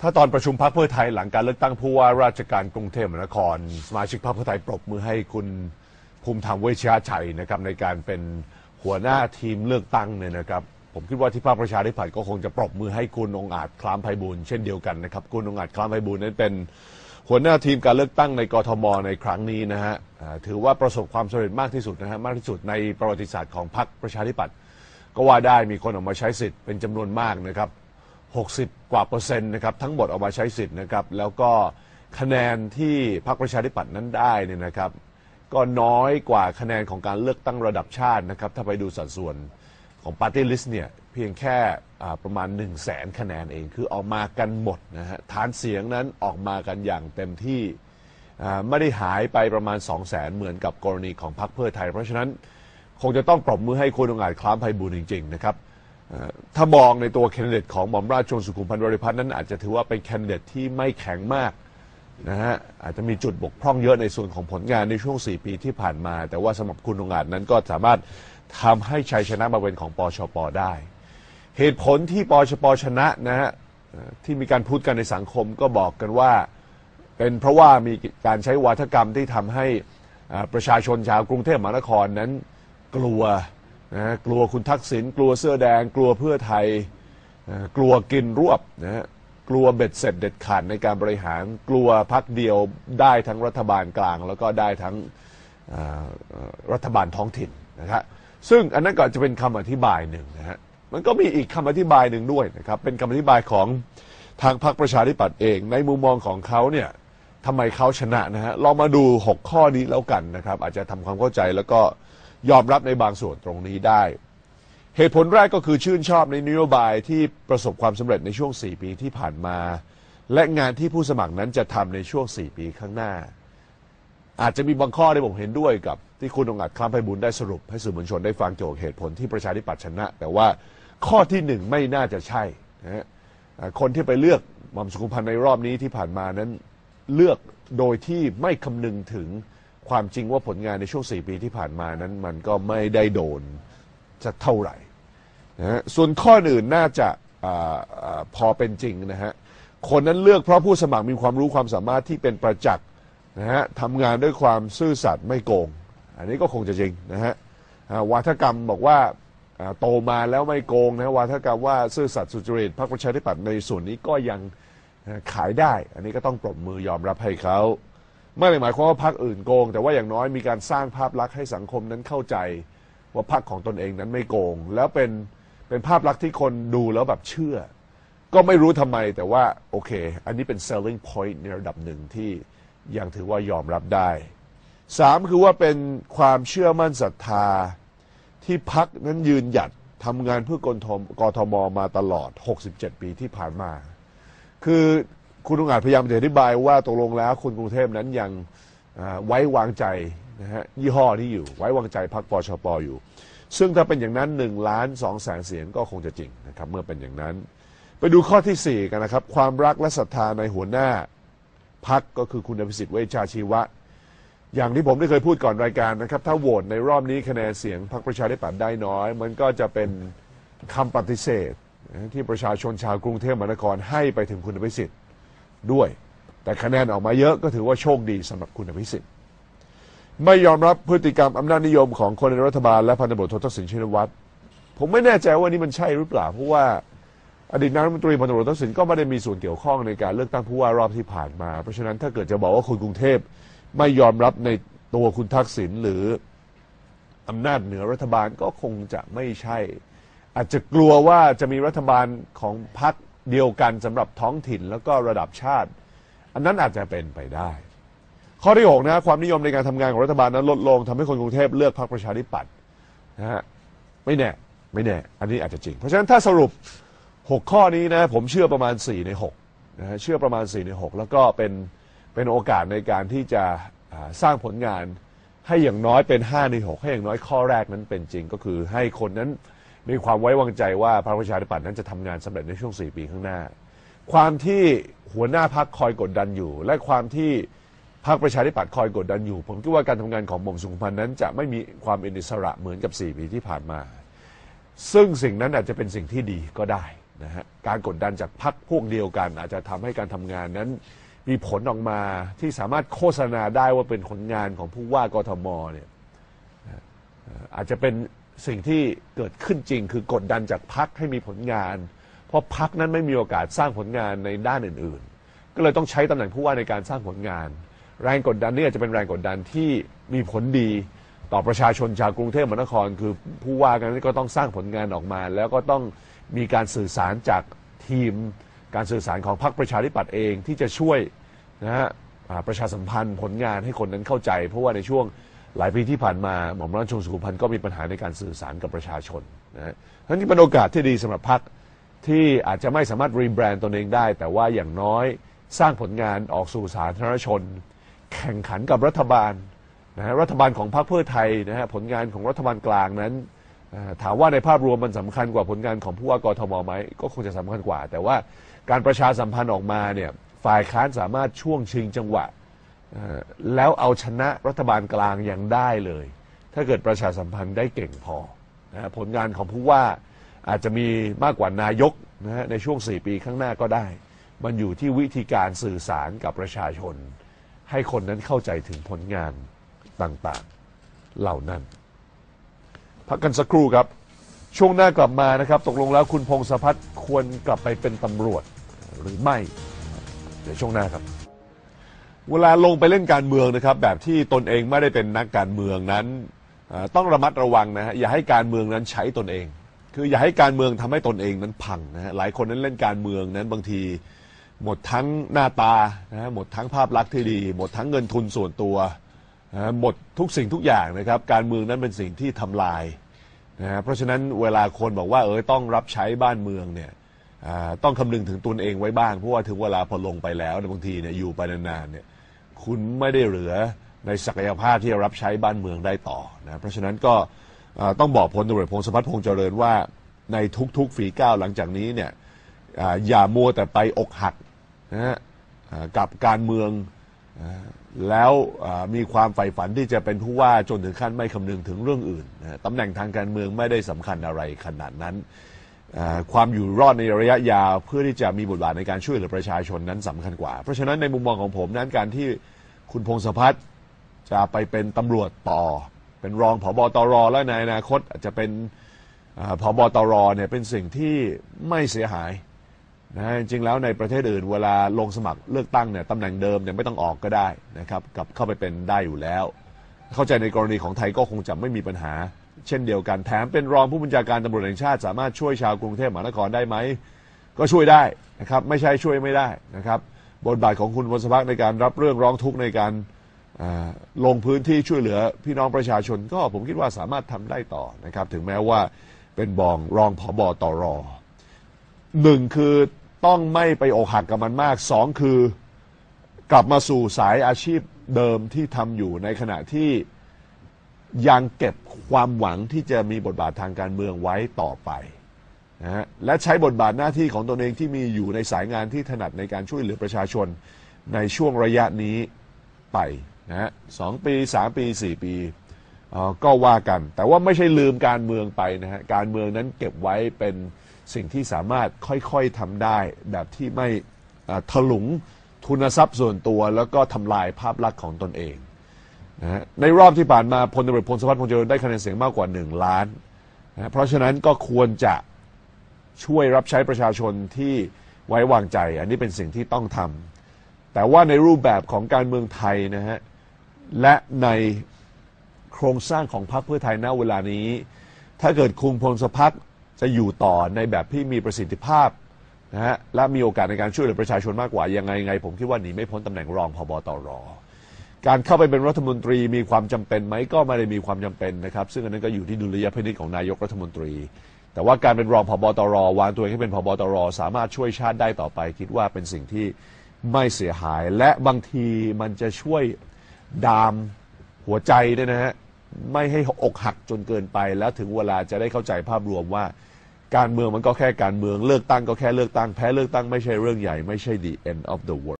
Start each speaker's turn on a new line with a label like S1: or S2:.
S1: ถ้าตอนประชุมพรรคเพื่อไทยหลังการเลือกตั้งผู้ว่าราชการกรุงเทพมหานคร สมาชิกพรรคเพื่อไทยปรบมือให้คุณภูมิธรรมเวชยชัยนะครับในการเป็นหัวหน้าทีมเลือกตั้งเนี่ยนะครับ ผมคิดว่าที่พรรคประชาธิปัตย์ก็คงจะปรบมือให้คุณองอาจคล้ามไพบูลเช่นเดียวกันนะครับคุณองอาจคล้ามไพบูลนั้นเป็นหัวหน้าทีมการเลือกตั้งในกทมในครั้งนี้นะฮะถือว่าประสบความสำเร็จมากที่สุดนะฮะมากที่สุดในประวัติศาสตร์ของพรรคประชาธิปัตย์ก็ว่าได้มีคนออกมาใช้สิทธิ์เป็นจำนวนมากนะครับ 60 กว่าเปอร์เซ็นต์นะครับทั้งหมดออกมาใช้สิทธิ์นะครับแล้วก็คะแนนที่พรรคประชาธิปัตย์นั้นได้เนี่ยนะครับ ก็น้อยกว่าคะแนนของการเลือกตั้งระดับชาตินะครับถ้าไปดูสัดส่วนของปาร์ตี้ลิสต์เนี่ยเพียงแค่ประมาณ 1 0 0 0 0แสนคะแนนเองคือออกมากันหมดนะฮะฐานเสียงนั้นออกมากันอย่างเต็มที่ไม่ได้หายไปประมาณ 2 0 0แสนเหมือนกับกรณีของพรรคเพื่อไทย เพราะฉะนั้นคงจะต้องปรบมือให้คุณองอาจคล้ามไพบูลจริง ๆ นะครับ ถ้ามองในตัวแคนดิเดตของหม่อมราชชนสุขุมพันธ์บริพัตรนั้นอาจจะถือว่าเป็นแคนดิเดตที่ไม่แข็งมากนะฮะอาจจะมีจุดบกพร่องเยอะในส่วนของผลงานในช่วง 4 ปีที่ผ่านมา แต่ว่าสำหรับคุณองอาจนั้นก็สามารถทำให้ชัยชนะมาเป็นของปชปได้ เหตุผลที่ปชปชนะนะฮะที่มีการพูดกันในสังคมก็บอกกันว่า เป็นเพราะว่ามีการใช้วาทกรรมที่ทำให้ประชาชนชาวกรุงเทพมหานครนั้นกลัว นะกลัวคุณทักษิณกลัวเสื้อแดง กลัวเพื่อไทยกลัวกินรวบนะฮะกลัวเบ็ดเสร็จเด็ดขาดในการบริหาร กลัวพักเดียวได้ทั้งรัฐบาลกลาง แล้วก็ได้ทั้งรัฐบาลท้องถิ่นนะครับซึ่งอันนั้นก็จะเป็นคำอธิบายหนึ่งนะฮะมันก็มีอีกคำอธิบายหนึ่งด้วยนะครับเป็นคำอธิบายของทางพรรคประชาธิปัตย์เอง ในมุมมองของเขาเนี่ยทำไมเขาชนะนะฮะลองมาดู 6 ข้อนี้แล้วกันนะครับ อาจจะทำความเข้าใจแล้วก็ ยอมรับในบางส่วนตรงนี้ได้ เหตุผลแรกก็คือชื่นชอบในนโยบายที่ประสบความสำเร็จในช่วง 4 ปีที่ผ่านมา และงานที่ผู้สมัครนั้นจะทำในช่วง 4 ปีข้างหน้า อาจจะมีบางข้อที่ผมเห็นด้วยกับที่คุณองค์อาจคล้ามไพบุญได้สรุป ให้สื่อมวลชนได้ฟังเกี่ยวกับเหตุผลที่ประชาธิปัตย์ชนะ แต่ว่าข้อที่หนึ่งไม่น่าจะใช่นะฮะคนที่ไปเลือกหม่อมสุขุมพันธ์ในรอบนี้ที่ผ่านมานั้นเลือกโดยที่ไม่คำนึงถึง ความจริงว่าผลงานในช่วง 4 ปีที่ผ่านมานั้นมันก็ไม่ได้โดนจะเท่าไหร่นะฮะส่วนข้ออื่นน่าจะอาอาพอเป็นจริงนะฮะคนนั้นเลือกเพราะผู้สมัครมีความรู้ความสามารถที่เป็นประจักษ์นะฮะทำงานด้วยความซื่อสัตย์ไม่โกง อันนี้ก็คงจะจริงนะฮะอ่าวาทกรรมบอกว่าอ่าโตมาแล้วไม่โกงนะวาทกรรมว่าซื่อสัตย์สุจริตพรรคประชาธิปัตย์ในส่วนนี้ก็ยังขายได้ อันนี้ก็ต้องปรบมือยอมรับให้เขา ไม่ได้หมายความว่าพรรคอื่นโกง แต่ว่าอย่างน้อยมีการสร้างภาพลักษณ์ให้สังคมนั้นเข้าใจ ว่าพรรคของตนเองนั้นไม่โกง แล้วเป็นเป็นภาพลักษณ์ที่คนดูแล้วแบบเชื่อ ก็ไม่รู้ทำไมแต่ว่าโอเค อันนี้เป็น selling point ในระดับหนึ่งที่ยังถือว่ายอมรับได้สามคือว่าเป็นความเชื่อมั่นศรัทธาที่พักนั้นยืนหยัดทำงานเพื่อกทมกทมมาตลอด 67 ปีที่ผ่านมา คือ คุณองอาจพยายามจะอธิบายว่าตกลงแล้วคุณกรุงเทพนั้นยังไว้วางใจนะฮะยี่ห้อนี้อยู่ ไว้วางใจพรรคปชปอยู่ ซึ่งถ้าเป็นอย่างนั้น1ล้าน2แสนเสียงก็คงจะจริงนะครับเมื่อเป็นอย่างนั้น ไปดูข้อที่ 4 กันนะครับ ความรักและศรัทธาในหัวหน้าพักก็คือคุณอภิสิทธิ์เวชชาชีวะ อย่างที่ผมได้เคยพูดก่อนรายการนะครับ ถ้าโหวตในรอบนี้คะแนนเสียงพรรคประชาธิปัตย์ได้น้อย มันก็จะเป็นคำปฏิเสธ ที่ประชาชนชาวกรุงเทพมหานครให้ไปถึงคุณอภิสิทธิ์ ด้วย แต่คะแนนออกมาเยอะก็ถือว่าโชคดีสำหรับคุณอภิสิทธิ์ไม่ยอมรับพฤติกรรมอำนาจนิยมของคนในรัฐบาลและพันธบทโททักษิณชินวัตรผมไม่แน่ใจว่านี่มันใช่หรือเปล่าเพราะว่าอดีตนายกรัฐมนตรีพันธบททักษิณก็ไม่ได้มีส่วนเกี่ยวข้องในการเลือกตั้งผู้ว่ารอบที่ผ่านมา เพราะฉะนั้นถ้าเกิดจะบอกว่าคนกรุงเทพไม่ยอมรับในตัวคุณทักษิณหรืออำนาจเหนือรัฐบาลก็คงจะไม่ใช่ อาจจะกลัวว่าจะมีรัฐบาลของพรรค เดียวกันสำหรับท้องถิ่นแล้วก็ระดับชาติ อันนั้นอาจจะเป็นไปได้ ข้อที่6นะความนิยมในการทำงานของรัฐบาลนั้นลดลงทำให้คนกรุงเทพเลือกพรรคประชาธิปัตย์นะฮะไม่แน่ไม่แน่ อันนี้อาจจะจริง เพราะฉะนั้นถ้าสรุป 6 ข้อนี้นะผมเชื่อประมาณ 4 ใน6นะฮะเชื่อประมาณ 4 ใน 6 แล้วก็เป็นเป็นโอกาสในการที่จะอ่าสร้างผลงานให้อย่างน้อยเป็น 5 ใน 6 ให้อย่างน้อยข้อแรกนั้นเป็นจริงก็คือให้คนนั้น มีความไว้วางใจว่าพรรคประชาธิปัตย์นั้นจะทำงานสำเร็จในช่วง 4 ปีข้างหน้า ความที่หัวหน้าพักคอยกดดันอยู่ และความที่พรรคประชาธิปัตย์คอยกดดันอยู่ ผมคิดว่าการทำงานของหม่อมสุขุมพันธ์นั้น จะไม่มีความเป็นอิสระเหมือนกับ 4 ปีที่ผ่านมา ซึ่งสิ่งนั้นอาจจะเป็นสิ่งที่ดีก็ได้นะฮะการกดดันจากพักพวกเดียวกัน อาจจะทำให้การทำงานนั้น มีผลออกมาที่สามารถโฆษณาได้ว่าเป็นผลงานของผู้ว่ากทมเนี่ยอาจจะเป็น สิ่งที่เกิดขึ้นจริงคือกดดันจากพักให้มีผลงาน เพราะพักนั้นไม่มีโอกาสสร้างผลงานในด้านอื่น ๆ ก็เลยต้องใช้ตำแหน่งผู้ว่าในการสร้างผลงาน แรงกดดันนี่อาจจะเป็นแรงกดดันที่มีผลดีต่อประชาชนชาวกรุงเทพมหานคร คือผู้ว่ากันก็ต้องสร้างผลงานออกมา แล้วก็ต้องมีการสื่อสารจากทีม การสื่อสารของพรรคประชาธิปัตย์เองที่จะช่วยนะฮะประชาสัมพันธ์ผลงานให้คนนั้นเข้าใจ เพราะว่าในช่วง หลายปีที่ผ่านมาหม่อมราชวงศ์สุขุมพันธ์ก็มีปัญหาในการสื่อสารกับประชาชนนะฮะทั้งนี้เป็นโอกาสที่ดีสำหรับพรรคที่อาจจะไม่สามารถรีแบรนด์ตนเองได้ แต่ว่าอย่างน้อยสร้างผลงานออกสู่สาธารณชน แข่งขันกับรัฐบาลนะฮะรัฐบาลของพรรคเพื่อไทยนะฮะผลงานของรัฐบาลกลางนั้นถามว่าในภาพรวมมันสำคัญกว่าผลงานของผู้ว่ากทมไหมก็คงจะสำคัญกว่า แต่ว่าการประชาสัมพันธ์ออกมาเนี่ยฝ่ายค้านสามารถช่วงชิงจังหวะ แล้วเอาชนะรัฐบาลกลางยังได้เลย ถ้าเกิดประชาสัมพันธ์ได้เก่งพอนะผลงานของผู้ว่าอาจจะมีมากกว่านายกนะฮะในช่วง 4 ปีข้างหน้าก็ได้ มันอยู่ที่วิธีการสื่อสารกับประชาชน ให้คนนั้นเข้าใจถึงผลงานต่างๆเหล่านั้น พักกันสักครู่ครับ ช่วงหน้ากลับมานะครับ ตกลงแล้วคุณพงศพัฒน์ควรกลับไปเป็นตำรวจหรือไม่ เดี๋ยวช่วงหน้าครับ เวลาลงไปเล่นการเมืองนะครับ แบบที่ตนเองไม่ได้เป็นนักการเมืองนั้นต้องระมัดระวังนะฮะอย่าให้การเมืองนั้นใช้ตนเอง คืออย่าให้การเมืองทำให้ตนเองนั้นพังนะฮะหลายคนนั้นเล่นการเมืองนั้นบางที หมดทั้งหน้าตานะฮะหมดทั้งภาพลักษณ์ที่ดี หมดทั้งเงินทุนส่วนตัวหมดทุกสิ่งทุกอย่างนะครับ การเมืองนั้นเป็นสิ่งที่ทำลายนะเพราะฉะนั้นเวลาคนบอกว่าเออต้องรับใช้บ้านเมืองเนี่ย ต้องคำนึงถึงตนเองไว้บ้าง เพราะว่าถึงเวลาพอลงไปแล้วบางทีเนี่ยอยู่ไปนานๆเนี่ยคุณไม่ได้เหลือในศักยภาพที่จะรับใช้บ้านเมืองได้ต่อนะเพราะฉะนั้นก็ต้องบอกพลตำรวจพงศพัฒน์พงษ์เจริญว่าในทุกๆฝีก้าวหลังจากนี้เนี่ยอย่ามัวแต่ไปอกหักนะกับการเมืองแล้วมีความใฝ่ฝันที่จะเป็นผู้ว่าจนถึงขั้นไม่คำนึงถึงเรื่องอื่นตำแหน่งทางการเมืองไม่ได้สำคัญอะไรขนาดนั้น ความอยู่รอดในระยะยาว เพื่อที่จะมีบทบาทในการช่วยเหลือประชาชนนั้นสำคัญกว่า เพราะฉะนั้นในมุมมองของผมนั้นการที่คุณพงศพัฒน์จะไปเป็นตำรวจต่อ เป็นรองผบตรและในอนาคตอาจจะเป็นผบตรเนี่ยเป็นสิ่งที่ไม่เสียหายนะจริงแล้วในประเทศอื่นเวลาลงสมัครเลือกตั้งเนี่ยตำแหน่งเดิมเนี่ยไม่ต้องออกก็ได้นะครับกับเข้าไปเป็นได้อยู่แล้ว เข้าใจในกรณีของไทยก็คงจะไม่มีปัญหา เช่นเดียวกันแถมเป็นรองผู้บัญชาการตำรวจแห่งชาติ สามารถช่วยชาวกรุงเทพมหานครได้ไหม ก็ช่วยได้นะครับ ไม่ใช่ช่วยไม่ได้นะครับ บทบาทของคุณวศพักในการรับเรื่องร้องทุกข์ในการลงพื้นที่ช่วยเหลือพี่น้องประชาชนก็ผมคิดว่าสามารถทำได้ต่อนะครับ ถึงแม้ว่าเป็นบองรองผบตรหนึ่งคือต้องไม่ไปอกหักกับมันมากสองคือกลับมาสู่สายอาชีพเดิมที่ทำอยู่ในขณะที่ ยังเก็บความหวังที่จะมีบทบาททางการเมืองไว้ต่อไปนะฮะและใช้บทบาทหน้าที่ของตนเองที่มีอยู่ในสายงานที่ถนัดในการช่วยเหลือประชาชนในช่วงระยะนี้ไปนะฮะสองปีสามปีสี่ปีก็ว่ากัน แต่ว่าไม่ใช่ลืมการเมืองไปนะฮะการเมืองนั้นเก็บไว้เป็นสิ่งที่สามารถค่อยๆทำได้ แบบที่ไม่ถลุงทุนทรัพย์ส่วนตัว แล้วก็ทำลายภาพลักษณ์ของตนเอง นะในรอบที่ผ่านมาพลตำรวจพลสวัสดิ์พงษ์เจริญได้คะแนนเสียงมากกว่า 1 ล้านนะเพราะฉะนั้นก็ควรจะช่วยรับใช้ประชาชนที่ไว้วางใจ อันนี้เป็นสิ่งที่ต้องทำแต่ว่าในรูปแบบของการเมืองไทยนะฮะและในโครงสร้างของพรรคเพื่อไทยณเวลานี้ ถ้าเกิดคุงพลสพัฒน์จะอยู่ต่อในแบบที่มีประสิทธิภาพนะฮะและมีโอกาสในการช่วยเหลือประชาชนมากกว่ายังไงไง ผมคิดว่าหนีไม่พ้นตำแหน่งรองพบตร การเข้าไปเป็นรัฐมนตรีมีความจำเป็นไหมก็ไม่ได้มีความจำเป็นนะครับ ซึ่งอันนั้นก็อยู่ที่ดุลยพินิจของนายกรัฐมนตรี แต่ว่าการเป็นรองพบตรวางตัวเองให้เป็นพบตรสามารถช่วยชาติได้ต่อไป คิดว่าเป็นสิ่งที่ไม่เสียหาย และบางทีมันจะช่วยดามหัวใจด้วยนะฮะไม่ให้อกหักจนเกินไป แล้วถึงเวลาจะได้เข้าใจภาพรวมว่า การเมืองมันก็แค่การเมืองเลือกตั้งก็แค่เลือกตั้งแพ้เลือกตั้งไม่ใช่เรื่องใหญ่ไม่ใช่ the end of the world